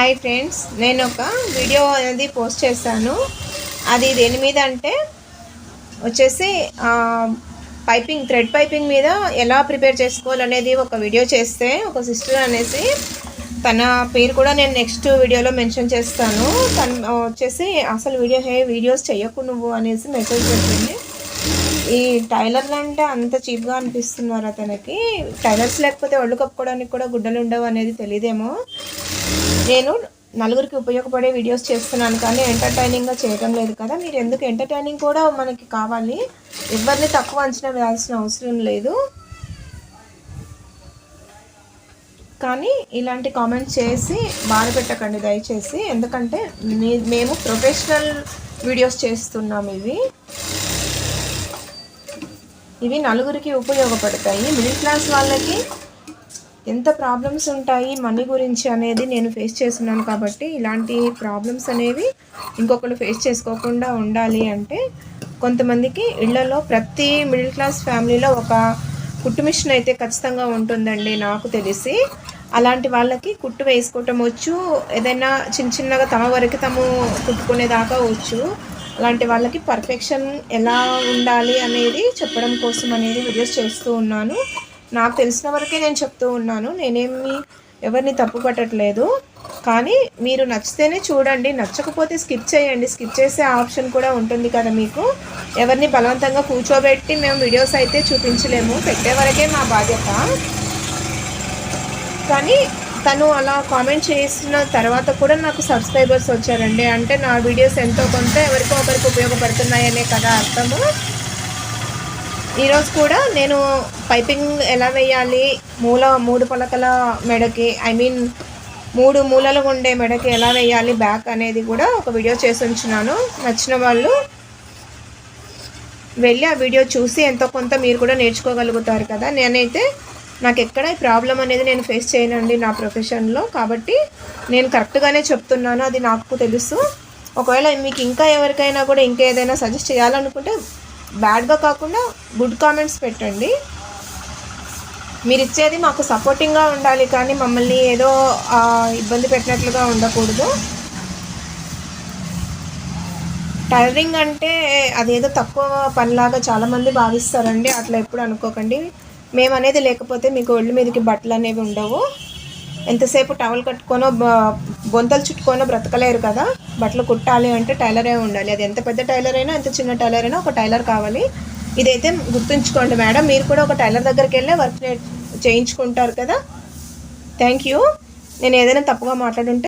Hi friends నేను ఒక video అనేది పోస్ట్ చేశాను. అది దేని మీద అంటే వచ్చేసి పైపింగ్ థ్రెడ్ పైపింగ్ మీద ఎలా ప్రిపేర్ చేసుకోవాలనేది ఒక వీడియో చేస్తే ఒక సిస్టర్ అనేసి తన పేరు కూడా నేను నెక్స్ట్ వీడియోలో మెన్షన్ చేస్తాను. తను వచ్చేసి అసలు వీడియో హే వీడియోస్ చెయ్యకు నువ్వు అనేసి మెసేజ్ పెట్టింది. ఈ టైలర్లు అంటే అంత చీప్గా అనిపిస్తున్నారు అతనికి టైలర్స్ లేకపోతే ఒళ్ళు కప్పుకోవడానికి కూడా గుడ్డలు ఉండవు అనేది తెలియదేమో నేను నలుగురికి ఉపయోగపడే వీడియోస్ చేస్తున్నాను కానీ ఎంటర్టైనింగ్గా చేయడం లేదు కదా. మీరు ఎందుకు ఎంటర్టైనింగ్ కూడా మనకి కావాలి. ఎవరిని తక్కువ అంచనా వేయాల్సిన అవసరం లేదు. కానీ ఇలాంటి కామెంట్స్ చేసి బాధ పెట్టకండి దయచేసి. ఎందుకంటే మీ- మేము ప్రొఫెషనల్ వీడియోస్ చేస్తున్నాం ఇవి. ఇవి నలుగురికి ఉపయోగపడతాయి. మిడిల్ క్లాస్ వాళ్ళకి ఎంత ప్రాబ్లమ్స్ ఉంటాయి మనీ గురించి అనేది నేను ఫేస్ చేస్తున్నాను కాబట్టి ఇలాంటి ప్రాబ్లమ్స్ అనేవి ఇంకొకరు ఫేస్ చేసుకోకుండా ఉండాలి అంటే కొంతమందికి ఇళ్ళలో ప్రతి మిడిల్ క్లాస్ ఫ్యామిలీలో ఒక కుట్టు మిషన్ అయితే ఖచ్చితంగా ఉంటుందండి నాకు తెలిసి. అలాంటి వాళ్ళకి కుట్టు వేసుకోవటం వచ్చు ఏదైనా చిన్న చిన్నగా తమ వరకు తాము కుట్టుకునేదాకా వచ్చు. అలాంటి వాళ్ళకి పర్ఫెక్షన్ ఎలా ఉండాలి అనేది చెప్పడం కోసం అనేది వీడియోస్ చేస్తూ ఉన్నాను. నాకు తెలిసిన వరకే నేను చెప్తూ ఉన్నాను. నేనేమి ఎవరిని తప్పు పట్టట్లేదు. కానీ మీరు నచ్చితేనే చూడండి. నచ్చకపోతే స్కిప్ చేయండి. స్కిప్ చేసే ఆప్షన్ కూడా ఉంటుంది కదా మీకు. ఎవరిని బలవంతంగా కూర్చోబెట్టి మేము వీడియోస్ అయితే చూపించలేము. పెట్టే వరకే మా బాధ్యత. కానీ తను అలా కామెంట్ చేసిన తర్వాత కూడా నాకు సబ్స్క్రైబర్స్ వచ్చారండి. అంటే నా వీడియోస్ ఎంతో కొంత ఎవరికో ఒకరికి ఉపయోగపడుతున్నాయనే కదా అర్థము. ఈరోజు కూడా నేను పైపింగ్ ఎలా వేయాలి? మూల మూడు పలకల మెడకి ఐ మీన్ మూడు మూలలు ఉండే మెడకి ఎలా వేయాలి? బ్యాక్ అనేది కూడా ఒక వీడియో చేసి ఉంచున్నాను నచ్చిన వాళ్ళు వెళ్ళి ఆ వీడియో చూసి ఎంతో కొంత మీరు కూడా నేర్చుకోగలుగుతారు కదా? నేనైతే నాకు ఎక్కడ ఈ ప్రాబ్లం అనేది నేను ఫేస్ చేయనండి నా ప్రొఫెషన్లో. కాబట్టి నేను కరెక్ట్గానే చెప్తున్నాను. అది నాకు తెలుసు. ఒకవేళ మీకు ఇంకా ఎవరికైనా కూడా ఇంకా ఏదైనా సజెస్ట్ చేయాలనుకుంటే బ్యాడ్గా కాకుండా గుడ్ కామెంట్స్ పెట్టండి. మీరు ఇచ్చేది మాకు సపోర్టింగ్గా ఉండాలి కానీ మమ్మల్ని ఏదో ఇబ్బంది పెట్టినట్లుగా ఉండకూడదు. టైలరింగ్ అంటే అదేదో తక్కువ పనిలాగా చాలామంది భావిస్తారండి. అట్లా ఎప్పుడు అనుకోకండి. మేము అనేది లేకపోతే మీకు ఒళ్ళు మీదకి బట్టలు అనేవి ఉండవు. ఎంతసేపు టవల్ కట్టుకోనో గొంతలు చుట్టుకొని బ్రతకలేరు కదా. బట్టలు కుట్టాలి అంటే టైలరే ఉండాలి. అది ఎంత పెద్ద టైలర్ అయినా ఎంత చిన్న టైలర్ అయినా ఒక టైలర్ కావాలి. ఇదైతే గుర్తుంచుకోండి మేడం మీరు కూడా ఒక టైలర్ దగ్గరికి వెళ్ళి వర్క్ చేయించుకుంటారు కదా. Thank you. నేను ఏదైనా తప్పుగా మాట్లాడుంటే